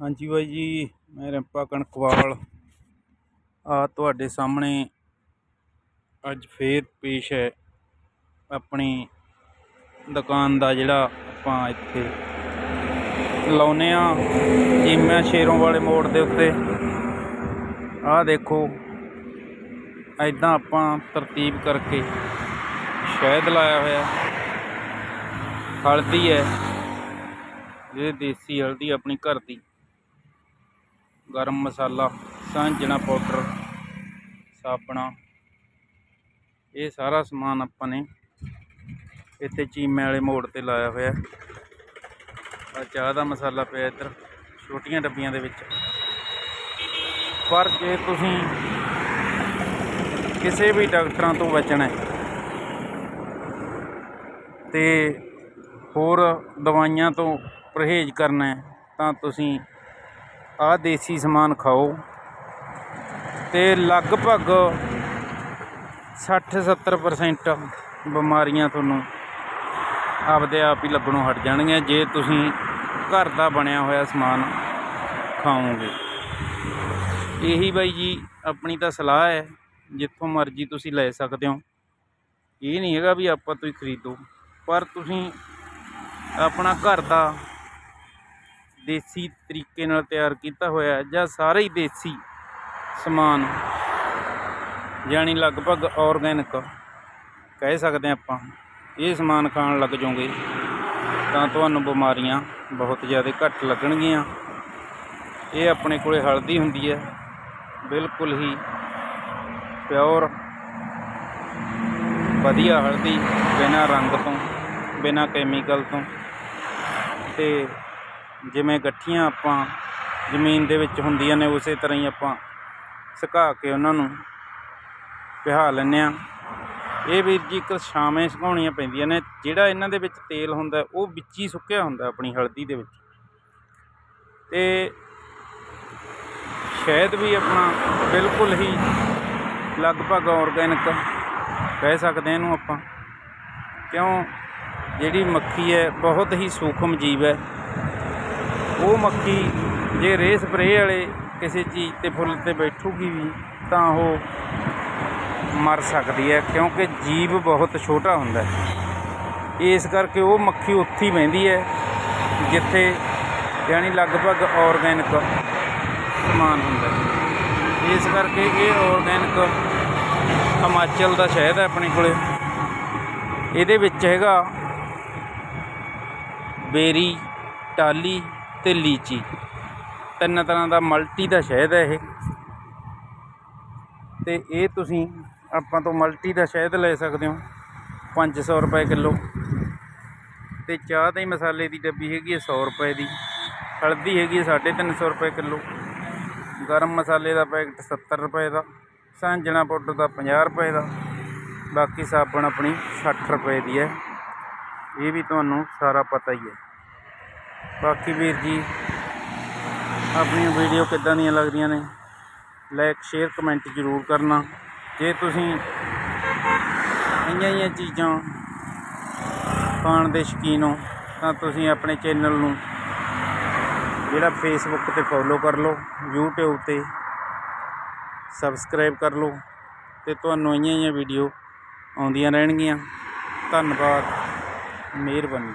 ਹਾਂਜੀ ਬਾਈ ਜੀ, ਮੈਂ ਰਿੰਪਾ ਕਣਕਵਾਲ ਆ ਤੁਹਾਡੇ ਸਾਹਮਣੇ ਅੱਜ ਫੇਰ ਪੇਸ਼ ਹੈ ਆਪਣੀ ਦੁਕਾਨ ਦਾ ਜਿਹੜਾ ਆਪਾਂ ਇੱਥੇ ਲਾਉਨੇ ਆ ਜੀਮਾ ਸ਼ੇਰੋਂ ਵਾਲੇ ਮੋੜ ਦੇ ਉੱਤੇ। ਆਹ ਦੇਖੋ ਐਦਾਂ ਆਪਾਂ ਤਰਤੀਬ ਕਰਕੇ ਸ਼ਹਿਦ ਲਾਇਆ ਹੋਇਆ। ਹਲਦੀ ਹੈ, ਇਹ ਦੇਸੀ ਹਲਦੀ ਆਪਣੀ ਘਰ ਦੀ। ਗਰਮ ਮਸਾਲਾ, ਸਾਂਝਣਾ ਪਾਊਡਰ, ਸਾਬਣਾ। ਇਹ ਸਾਰਾ ਸਮਾਨ ਆਪਾਂ ਨੇ ਇੱਥੇ ਚੀਮੇ ਵਾਲੇ ਮੋੜ ਤੇ ਲਾਇਆ ਹੋਇਆ। ਆ ਚਾਹ ਦਾ ਮਸਾਲਾ ਪਿਆ ਇੱਧਰ, ਛੋਟੀਆਂ ਡੱਬੀਆਂ ਦੇ ਵਿੱਚ। ਪਰ ਜੇ ਤੁਸੀਂ ਕਿਸੇ ਵੀ ਡਾਕਟਰਾਂ ਤੋਂ ਬਚਣਾ ਹੈ ਤੇ ਹੋਰ ਦਵਾਈਆਂ ਤੋਂ ਪਰਹੇਜ਼ ਕਰਨਾ ਹੈ, ਤਾਂ ਤੁਸੀਂ ਆਹ ਦੇਸੀ ਸਮਾਨ ਖਾਓ। ਤੇ ਲਗਭਗ 60-70% ਬਿਮਾਰੀਆਂ ਤੁਹਾਨੂੰ ਆਪਦੇ ਆਪ ਹੀ ਲੱਗਣੋਂ ਹਟ ਜਾਣਗੀਆਂ ਜੇ ਤੁਸੀਂ ਘਰ ਦਾ ਬਣਿਆ ਹੋਇਆ ਸਮਾਨ ਖਾਓਗੇ। ਇਹੀ ਬਾਈ ਜੀ ਆਪਣੀ ਤਾਂ ਸਲਾਹ ਹੈ, ਜਿੱਥੋਂ ਮਰਜ਼ੀ ਤੁਸੀਂ ਲੈ ਸਕਦੇ ਹੋ। ਇਹ ਨਹੀਂ ਹੈਗਾ ਵੀ ਆਪਾਂ ਤੁਸੀਂ ਖਰੀਦੋ, ਪਰ ਤੁਸੀਂ ਆਪਣਾ ਘਰ ਦਾ ਦੇਸੀ ਤਰੀਕੇ ਨਾਲ ਤਿਆਰ ਕੀਤਾ ਹੋਇਆ ਜਾਂ ਸਾਰੇ ਹੀ ਦੇਸੀ ਸਮਾਨ, ਯਾਨੀ ਲਗਭਗ ਆਰਗੈਨਿਕ ਕਹਿ ਸਕਦੇ ਆਪਾਂ, ਇਹ ਸਮਾਨ ਖਾਣ ਲੱਗ ਜਾਓਗੇ, ਤਾਂ ਤੁਹਾਨੂੰ ਬਿਮਾਰੀਆਂ ਬਹੁਤ ਜ਼ਿਆਦਾ ਘੱਟ ਲੱਗਣਗੀਆਂ। ਇਹ ਆਪਣੇ ਕੋਲੇ ਹਲਦੀ ਹੁੰਦੀ ਹੈ, ਬਿਲਕੁਲ ਹੀ ਪਿਓਰ ਵਧੀਆ ਹਲਦੀ, ਬਿਨਾਂ ਰੰਗ ਤੋਂ, ਬਿਨਾਂ ਕੈਮੀਕਲ ਤੋਂ, ਤੇ ਜਿਵੇਂ ਗੱਠੀਆਂ ਆਪਾਂ ਜ਼ਮੀਨ ਦੇ ਵਿੱਚ ਹੁੰਦੀਆਂ ਨੇ ਉਸੇ ਤਰ੍ਹਾਂ ਹੀ ਆਪਾਂ ਸੁਕਾ ਕੇ ਉਹਨਾਂ ਨੂੰ ਪਿਹਾ ਲੈਂਦੇ ਆ ਇਹ ਵੀਰ ਜੀ ਇੱਕ ਛਾਵੇਂ ਸੁਕਾਉਣੀਆਂ ਪੈਂਦੀਆਂ ਨੇ। ਜਿਹੜਾ ਇਹਨਾਂ ਦੇ ਵਿੱਚ ਤੇਲ ਹੁੰਦਾ, ਉਹ ਵਿੱਚ ਹੀ ਸੁੱਕਿਆ ਹੁੰਦਾ ਆਪਣੀ ਹਲਦੀ ਦੇ ਵਿੱਚ। ਤੇ ਸ਼ਹਿਦ ਵੀ ਆਪਣਾ ਬਿਲਕੁਲ ਹੀ ਲਗਭਗ ਆਰਗੈਨਿਕ ਕਹਿ ਸਕਦੇ ਹਾਂ ਇਹਨੂੰ ਆਪਾਂ। ਕਿਉਂ? ਜਿਹੜੀ ਮੱਖੀ ਹੈ, ਬਹੁਤ ਹੀ ਸੂਖਮ ਜੀਵ ਹੈ। ਉਹ ਮੱਖੀ ਜੇ ਰੇ ਸਪਰੇਅ ਵਾਲੇ ਕਿਸੇ ਚੀਜ਼ ਤੇ ਫੁੱਲ ਤੇ ਬੈਠੂਗੀ ਵੀ, ਤਾਂ ਉਹ ਮਰ ਸਕਦੀ ਹੈ, ਕਿਉਂਕਿ ਜੀਵ ਬਹੁਤ ਛੋਟਾ ਹੁੰਦਾ ਹੈ। ਇਸ ਕਰਕੇ ਉਹ ਮੱਖੀ ਉੱਥੇ ਬਹਿੰਦੀ ਹੈ, ਜਿੱਥੇ ਯਾਨੀ ਲਗਭਗ ਆਰਗੈਨਿਕ ਸਮਾਨ ਹੁੰਦਾ ਹੈ। ਇਸ ਕਰਕੇ ਇਹ ਆਰਗੈਨਿਕ ਹਿਮਾਚਲ ਦਾ ਸ਼ਹਿਦ ਹੈ ਆਪਣੇ ਕੋਲੇ। ਇਹਦੇ ਵਿੱਚ ਹੈਗਾ ਬੇਰੀ ਟਾਲੀ ਤੇ ਲੀਚੀ। ਤਿੰਨ ਤਰ੍ਹਾਂ ਦਾ ਮਲਟੀ ਦਾ ਸ਼ਹਿਦ ਹੈ ਇਹ। ਤੇ ਇਹ ਤੁਸੀਂ ਆਪਾਂ ਤੋਂ ਮਲਟੀ ਦਾ ਸ਼ਹਿਦ ਲੈ ਸਕਦੇ ਹੋ 500 ਰੁਪਏ ਕਿਲੋ। ਤੇ ਚਾਹ ਦੇ ਮਸਾਲੇ ਦੀ ਡੱਬੀ ਹੈਗੀ ਹੈ 100 ਰੁਪਏ ਦੀ। ਹਲਦੀ ਹੈਗੀ ਹੈ 350 ਰੁਪਏ ਕਿਲੋ। ਗਰਮ ਮਸਾਲੇ ਦਾ ਪੈਕਟ 70 ਰੁਪਏ ਦਾ, ਸਾਂਝਣਾ ਪਾਊਡਰ ਦਾ 50 ਰੁਪਏ ਦਾ। ਬਾਕੀ ਸਾਬਣ ਆਪਣੀ 60 ਰੁਪਏ ਦੀ ਹੈ। ਇਹ ਵੀ ਤੁਹਾਨੂੰ ਸਾਰਾ ਪਤਾ ਹੀ ਹੈ। ਬਾਕੀ ਵੀਰ ਜੀ, ਆਪਣੀਆਂ ਵੀਡੀਓ ਕਿੱਦਾਂ ਦੀਆਂ ਲੱਗਦੀਆਂ ਨੇ? ਲਾਈਕ ਸ਼ੇਅਰ ਕਮੈਂਟ ਜ਼ਰੂਰ ਕਰਨਾ। ਜੇ ਤੁਸੀਂ ਇਹੀਆਂ ਇਹੀਆਂ ਚੀਜ਼ਾਂ ਖਾਣ ਦੇ ਸ਼ੌਕੀਨ ਹੋ, ਤਾਂ ਤੁਸੀਂ ਆਪਣੇ ਚੈਨਲ ਨੂੰ ਜਿਹੜਾ ਫੇਸਬੁੱਕ ਤੇ ਫੋਲੋ ਕਰ ਲਓ, YouTube ਤੇ ਸਬਸਕ੍ਰਾਈਬ ਕਰ ਲਓ ਤੇ ਤੁਹਾਨੂੰ ਇਹੀਆਂ ਇਹੀਆਂ ਵੀਡੀਓ ਆਉਂਦੀਆਂ ਰਹਿਣਗੀਆਂ। ਧੰਨਵਾਦ, ਮਿਹਰਬਾਨੀ।